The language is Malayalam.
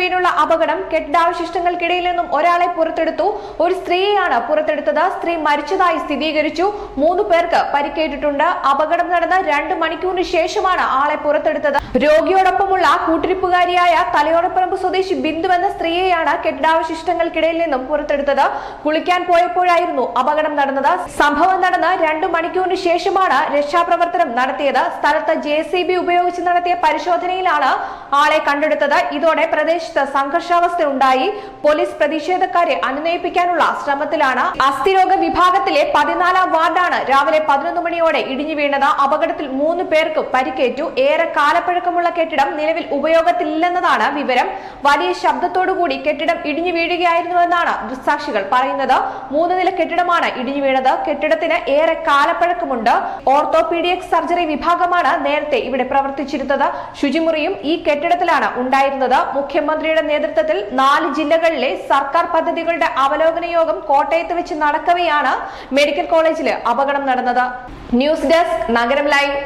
വീണുള്ള അപകടം കെട്ടിടാവശിഷ്ടങ്ങൾക്കിടയിൽ നിന്നും ഒരാളെ പുറത്തെടുത്തു. ഒരു സ്ത്രീയെയാണ് പുറത്തെടുത്തത്. സ്ത്രീ മരിച്ചതായി സ്ഥിരീകരിച്ചു. മൂന്ന് പേർക്ക് പരിക്കേറ്റിട്ടുണ്ട്. അപകടം നടന്ന രണ്ട് മണിക്കൂറിന് ശേഷമാണ് ആളെ പുറത്തെടുത്തത്. രോഗിയോടൊപ്പമുള്ള കൂട്ടിരിപ്പുകാരിയായ തലയോടപ്പറമ്പ് സ്വദേശി ബിന്ദു എന്ന സ്ത്രീയെയാണ് കെട്ടിടാവശിഷ്ടങ്ങൾക്കിടയിൽ നിന്നും പുറത്തെടുത്തത്. കുളിക്കാൻ പോയപ്പോഴായിരുന്നു അപകടം നടന്നത്. സംഭവം നടന്ന് രണ്ടു മണിക്കൂറിന് ശേഷമാണ് രക്ഷാപ്രവർത്തനം നടത്തിയത്. സ്ഥലത്ത് ജെ ഉപയോഗിച്ച് നടത്തിയ പരിശോധനയിലാണ് ആളെ കണ്ടെടുത്തത്. ഇതോടെ പ്രദേശത്ത് സംഘർഷാവസ്ഥ ഉണ്ടായി പോലീസ് പ്രതിഷേധക്കാരെ അനുനയിപ്പിക്കാനുള്ള ശ്രമത്തിലാണ്. അസ്ഥിരോഗ വിഭാഗത്തിലെ പതിനാലാം വാർഡാണ് രാവിലെ പതിനൊന്ന് മണിയോടെ ഇടിഞ്ഞു വീണത്. അപകടത്തിൽ മൂന്ന് പേർക്ക് പരിക്കേറ്റു. ഏറെ കാലപ്പഴക്കമുള്ള കെട്ടിടം നിലവിൽ ഉപയോഗത്തിലില്ലെന്നതാണ് വിവരം. വലിയ ശബ്ദത്തോടുകൂടി കെട്ടിടം ഇടിഞ്ഞു വീഴുകയായിരുന്നുവെന്നാണ് ദുസ്സാക്ഷികൾ പറയുന്നത്. മൂന്ന് നില കെട്ടിടമാണ് ഇടിഞ്ഞു വീണത്. കെട്ടിടത്തിന് ഏറെ കാലപ്പഴക്കമുണ്ട്. ഓർത്തോപീഡിയക് സർജറി വിഭാഗമാണ് നേരത്തെ ഇവിടെ പ്രവർത്തിച്ചിരുന്നത്. ശുചിമുറിയും ഈ കെട്ടിടത്തിലാണ് ഉണ്ടായിരുന്നത്. മുഖ്യമന്ത്രിയുടെ നേതൃത്വത്തിൽ നാല് ജില്ലകളിലെ സർക്കാർ പദ്ധതികളുടെ അവലോകന യോഗം കോട്ടയത്ത് വെച്ച് നടക്കവെയാണ് മെഡിക്കൽ കോളേജിൽ അപകടം നടന്നത്. ന്യൂസ് ഡെസ്ക് നഗരം ലൈവ്.